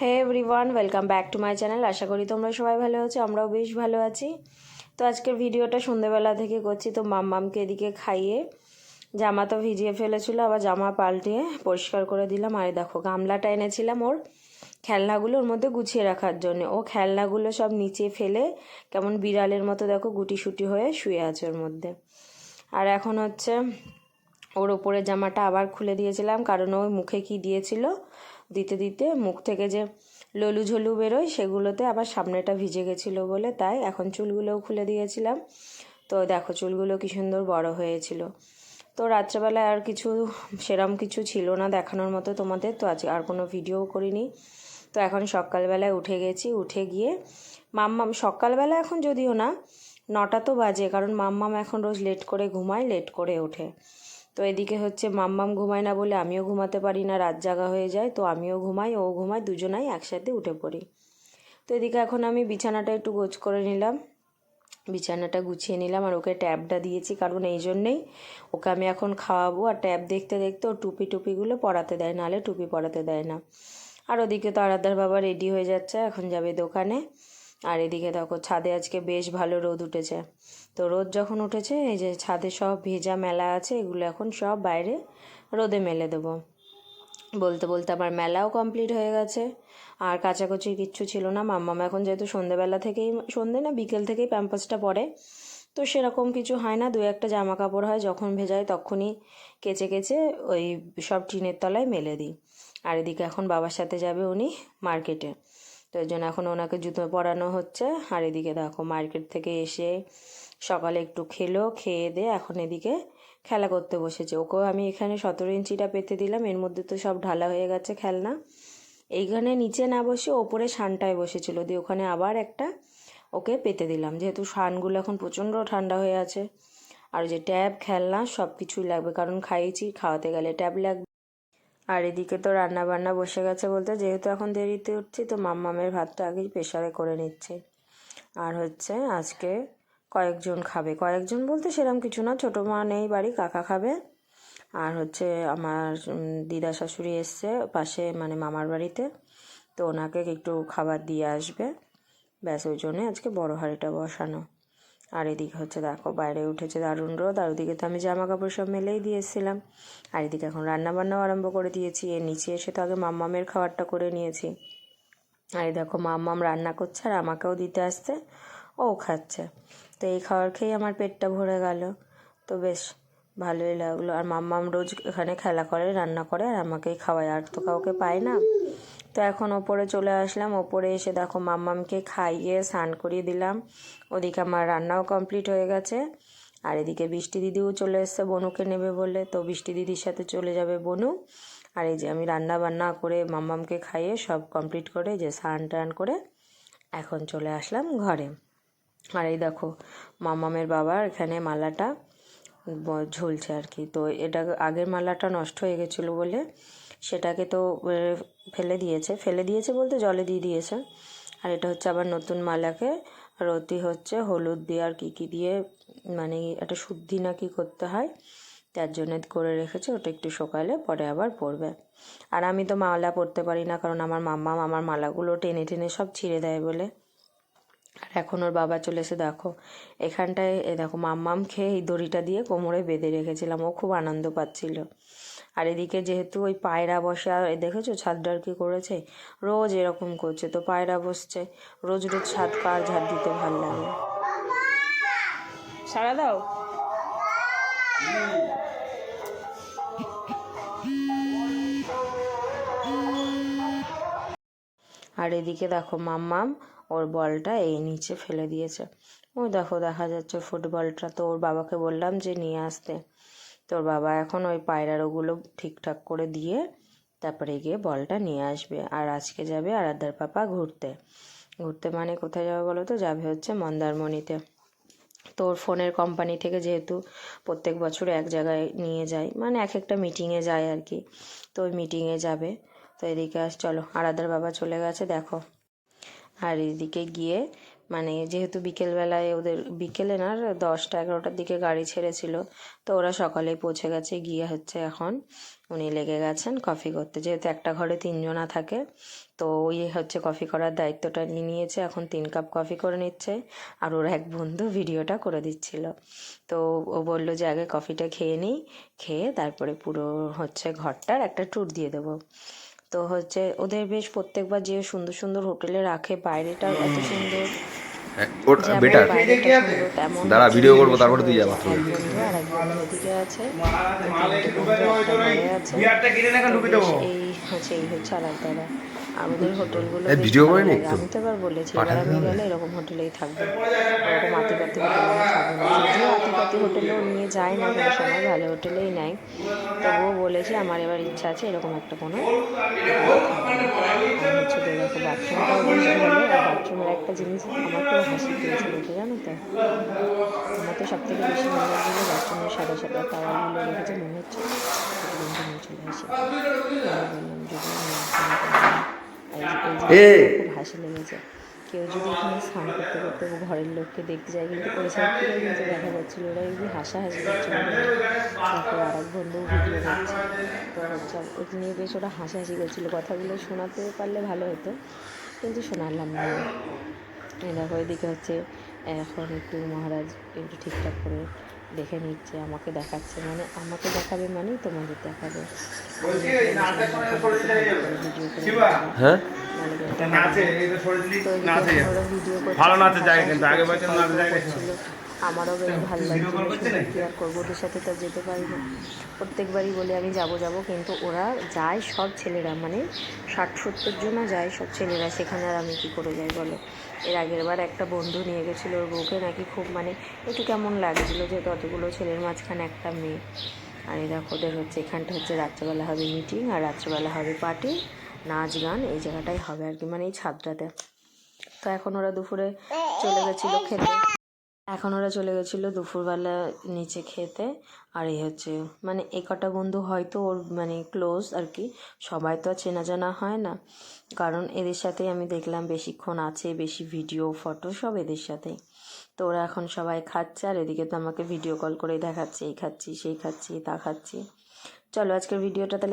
Hey everyone welcome back to my channel আশা করি তোমরা সবাই ভালো আছো, আমরাও বেশ ভালো আছি। তো আজকের ভিডিওটা সন্ধ্যেবেলা থেকে করছি, তো মাম্মামকে এদিকে খাইয়ে জামা তো ভিজিয়ে ফেলেছিল, আবার জামা পাল্টিয়ে পরিষ্কার করে দিলাম। আর দেখো, গামলাটা এনেছিলাম ওর খেলনাগুলো ওর মধ্যে গুছিয়ে রাখার জন্য। ও খেলনাগুলো সব নিচে ফেলে কেমন বিড়ালের মতো দেখো গুটি সুটি হয়ে শুয়ে আছে ওর মধ্যে। আর এখন হচ্ছে ওর ওপরের জামাটা আবার খুলে দিয়েছিলাম, কারণ ওই মুখে কি দিয়েছিল? দিতে দিতে মুখ থেকে যে ললু ঝলু বেরোয়, সেগুলোতে আবার সামনেটা ভিজে গেছিল বলে তাই এখন চুলগুলোও খুলে দিয়েছিলাম। তো দেখো চুলগুলো কি সুন্দর বড় হয়েছিল। তো রাত্রেবেলায় আর কিছু সেরম কিছু ছিল না দেখানোর মতো তোমাদের, তো আজ আর কোনো ভিডিও করিনি। তো এখন সকালবেলায় উঠে গেছি, উঠে গিয়ে মাম্মাম, সকালবেলা এখন যদিও না, নটা তো বাজে, কারণ মাম্মাম এখন রোজ লেট করে ঘুমায়, লেট করে ওঠে। তো এদিকে হচ্ছে মাম্মাম ঘুমায় না বলে আমিও ঘুমাতে পারি না, রাত জাগা হয়ে যায়, তো আমিও ঘুমাই, ও ঘুমাই দুজনাই একসাথে উঠে পড়ি। তো এদিকে এখন আমি বিছানাটা একটু গোছ করে নিলাম, বিছানাটা গুছিয়ে নিলাম আর ওকে ট্যাবটা দিয়েছি কারণ এই জন্যেই ওকে আমি এখন খাওয়াবো আর ট্যাব দেখতে দেখতে ও টুপি টুপিগুলো পরাতে দেয় নাহলে টুপি পরাতে দেয় না। আর ওদিকে তো আরাধার বাবা রেডি হয়ে যাচ্ছে, এখন যাবে দোকানে। আর এদিকে দেখো, ছাদে আজকে বেশ ভালো রোদ উঠেছে। তো রোদ যখন উঠেছে, এই যে ছাদে সব ভেজা মেলা আছে, এগুলো এখন সব বাইরে রোদে মেলে দেবো। বলতে বলতে আমার মেলাও কমপ্লিট হয়ে গেছে। আর কাচাকুচি কিচ্ছু ছিল না। মাম্মাম এখন যেহেতু সন্ধেবেলা থেকেই, সন্ধে না, বিকেল থেকেই প্যাম্পাসটা পড়ে, তো সেরকম কিছু হয় না। দু একটা জামা কাপড় হয়, যখন ভেজায় তখনই কেচে কেচে ওই সব টিনের তলায় মেলে দিই। আর এদিকে এখন বাবার সাথে যাবে উনি মার্কেটে। তো এই জন্য এখন ওনাকে জুতো পরানো হচ্ছে। আর এদিকে দেখো, মার্কেট থেকে এসে সকালে একটু খেলো, খেয়ে দিয়ে এখন এদিকে খেলা করতে বসেছে। ওকেও আমি এখানে সতেরো ইঞ্চিটা পেতে দিলাম, এর মধ্যে তো সব ঢালা হয়ে গেছে খেলনা। এইখানে নিচে না বসে ওপরে শানটায় বসেছিল, দিয়ে ওখানে আবার একটা ওকে পেতে দিলাম। যেহেতু শানগুলো এখন প্রচণ্ড ঠান্ডা হয়ে আছে, আর যে ট্যাব, খেলনা সব কিছুই লাগবে। কারণ খাইয়েছি, খাওয়াতে গেলে ট্যাব লাগবে। আর এদিকে তো রান্না বান্না বসে গেছে বলতে যেহেতু এখন দেরিতে উঠছি, তো মাম্মামের ভাতটা আগেই প্রেশারে করে নিচ্ছে। আর হচ্ছে আজকে কয়েকজন খাবে। কয়েকজন বলতে সেরকম কিছু না, ছোটো মা নেই বাড়ি, কাকা খাবে। আর হচ্ছে আমার দিদা শাশুড়ি এসছে পাশে মানে মামার বাড়িতে। তো ওনাকে একটু খাবার দিয়ে আসবে। ব্যাস, ওই জন্যে আজকে বড় হাঁড়িটা বসানো। আর এদিকে হচ্ছে দেখো বাইরে উঠেছে দারুণ রোদ, আর ওদিকে তো আমি জামা কাপড় সব মেলেই দিয়েছিলাম। আর এদিকে এখন রান্না বান্নাও আরম্ভ করে দিয়েছি, এর নিচে এসে তো আগে মাম্মামের খাবারটা করে নিয়েছি। আর এই দেখো মাম্মাম রান্না করছে আর আমাকেও দিতে আসছে, ও খাচ্ছে। তো এই খাবার খেয়েই আমার পেটটা ভরে গেল। তো বেশ, ভালোই লাগল। আর মাম্মাম রোজ এখানে খেলা করে, রান্না করে, আর আমাকেই খাওয়ায়। আর তো কাউকে পায় না। তো এখন ওপরে চলে আসলাম। ওপরে এসে দেখো মাম্মামকে খাইয়ে স্নান করিয়ে দিলাম। ওদিকে আমার রান্নাও কমপ্লিট হয়ে গেছে। আর এদিকে বৃষ্টি দিদিও চলে এসছে বনুকে নেবে বলে। তো বৃষ্টি দিদির সাথে চলে যাবে বনু। আর এই যে আমি রান্না বান্না করে মাম্মামকে খাইয়ে সব কমপ্লিট করে যে স্নান টান করে এখন চলে আসলাম ঘরে। আর এই দেখো মামামের বাবার এখানে মালাটা ঝুলছে আর কি। তো এটা আগের মালাটা নষ্ট হয়ে গেছিল বলে সেটাকে তো ফেলে দিয়েছে। ফেলে দিয়েছে বলতে জলে দিয়ে দিয়েছে। আর এটা হচ্ছে আবার নতুন মালাকে। রতি হচ্ছে হলুদ দিয়ে আর কী কী দিয়ে মানে একটা শুদ্ধি না কি করতে হয়, তার জন্য করে রেখেছে। ওটা একটু সকালে পরে আবার পরবে। আর আমি তো মালা পরতে পারি না, কারণ আমার মাম্মা আমার মালাগুলো টেনে টেনে সব ছিঁড়ে দেয় বলে। আর এখন ওর বাবা চলে এসে দেখো, এখানটায়, এ দেখো মাম্মাম খেয়ে এই দড়িটা দিয়ে কোমরে বেঁধে রেখেছিলাম। ও খুব আনন্দ পাচ্ছিল। আর এদিকে যেহেতু ওই পায়রা বসে, আর দেখেছ ছাদটার কি করেছে? রোজ এরকম করছে, তো পায়রা বসছে। রোজ রোজ ছাদ কার ঝাড় দিতে ভালো লাগে সারা দাও। আর এদিকে দেখো মাম্মাম, ওর বলটা এই নিচে ফেলে দিয়েছে। ও দেখো দেখা যাচ্ছে ফুটবলটা, তো ওর বাবাকে বললাম যে নিয়ে আসতে। তোর বাবা এখন ওই পায়রার ওগুলো ঠিকঠাক করে দিয়ে তারপরে গিয়ে বলটা নিয়ে আসবে। আর আজকে যাবে আরাধ্যার পাপা ঘুরতে। ঘুরতে মানে কোথায় যাবে বলো তো? যাবে হচ্ছে মন্দারমণিতে। তোর ফোনের কোম্পানি থেকে যেহেতু প্রত্যেক বছর এক জায়গায় নিয়ে যায় মানে এক একটা মিটিংয়ে যায় আর কি। তো ওই মিটিংয়ে যাবে। তো এদিকে আস, চলো। আরাধার বাবা চলে গেছে, দেখো। আর এদিকে গিয়ে মানে যেহেতু বিকেলবেলায় ওদের, বিকেলে না, দশটা, এগারোটার দিকে গাড়ি ছেড়েছিল, তো ওরা সকালেই পৌঁছে গেছে, গিয়ে হচ্ছে এখন উনি লেগে গেছেন কফি করতে। যেহেতু একটা ঘরে তিনজনা থাকে, তো ওই হচ্ছে কফি করার দায়িত্বটা নিয়ে নিয়েছে, এখন তিন কাপ কফি করে নিচ্ছে, আর ওর এক বন্ধু ভিডিওটা করে দিচ্ছিল। তো ও বলল যে, আগে কফিটা খেয়ে নিই, খেয়ে তারপরে পুরো হচ্ছে ঘরটার একটা ট্যুর দিয়ে দেবো। তো হচ্ছে ওদের বেশ প্রত্যেকবার যে সুন্দর সুন্দর হোটেলে রাখে, বাইরেটাও এত সুন্দর। বেটার। দাঁড়া, ভিডিও করব, তারপরে তুই যাবা আছে এই হচ্ছে এই হচ্ছে আলাদা আর ওদের হোটেলগুলো এই ভিডিও করে নিতে পারব আমি তো এবার বলেছি আমি গেলে এরকম হোটেলেই থাকব। এরকম আতিপাতি হোটেলে যদিও হোটেলেও নিয়ে যায় না কোনো সময় ভালো হোটেলেই নেয় তবুও বলেছে আমার এবার ইচ্ছা আছে এরকম একটা কোনো। হচ্ছে তো দেখো বাথরুমটাও বেশ ভালো আর বাথরুমের একটা জিনিস আমার খুব হাসি পেয়েছে দেখে জানো তো? আমার তো সব থেকে বেশি ভালো লাগছিল বাথরুমের সাদা সাদা টাওয়ারগুলো রেখেছে মনে হচ্ছে চলে আসে। বললাম যদি খুব হাসি লেগেছে। কেউ যদি এখানে স্নান করতে করতে ঘরের লোককে দেখতে যায় কিন্তু থেকে কিন্তু দেখা যাচ্ছিল ওরা যদি হাসাহাসি করছিল। তারপর আর এক বন্ধু ভিডিও দেখছে। তো হচ্ছে নিয়ে বেশ ওরা হাসাহাসি করছিল। কথাগুলো শোনাতে পারলে ভালো হতো কিন্তু শোনালাম না। দেখো এদিকে হচ্ছে এখন একটু মহারাজ একটু ঠিকঠাক করে দেখে নিচ্ছে আমাকে দেখাচ্ছে। মানে আমাকে দেখাবে মানেই তোমাদের দেখাবে। ভিডিও করে হ্যাঁ? নাচে নাচে ভালো নাচের জায়গা কিন্তু, আগে বছর নাচের জায়গা আমারও বেশ ভালো? কি আর করব ওদের সাথে তো যেতে পারি না প্রত্যেকবারই বলে আমি যাব যাব কিন্তু ওরা যায় সব ছেলেরা মানে ষাট সত্তর জনা যায় সব ছেলেরা সেখানে আর আমি কী করে যাই বলো? এর আগের বার একটা বন্ধু নিয়ে গেছিল ওর বউকে নাকি খুব মানে একটু কেমন লাগছিল যে ততগুলো ছেলের মাঝখানে একটা মেয়ে। আর দেখো ওদের হচ্ছে এখানটা হচ্ছে রাত্রেবেলা হবে মিটিং আর রাত্রেবেলা হবে পার্টি নাচ গান, এই জায়গাটাই হবে আর কি মানে এই ছাদটাতে। তো এখন ওরা দুপুরে চলে গেছিল খেতে। এখন ওরা চলে গেছিল দুপুরবেলা নিচে খেতে। আর এই হচ্ছে মানে এ কটা বন্ধু হয়তো ওর মানে ক্লোজ আর কি, সবাই তো আর চেনা জানা হয় না। কারণ এদের সাথেই আমি দেখলাম বেশিক্ষণ আছে, বেশি ভিডিও ফটো সব এদের সাথেই। তো ওরা এখন সবাই খাচ্ছে, আর এদিকে তো আমাকে ভিডিও কল করে দেখাচ্ছে, এই খাচ্ছি, সেই খাচ্ছি, তা খাচ্ছি। চলো আজকের ভিডিওটা তাহলে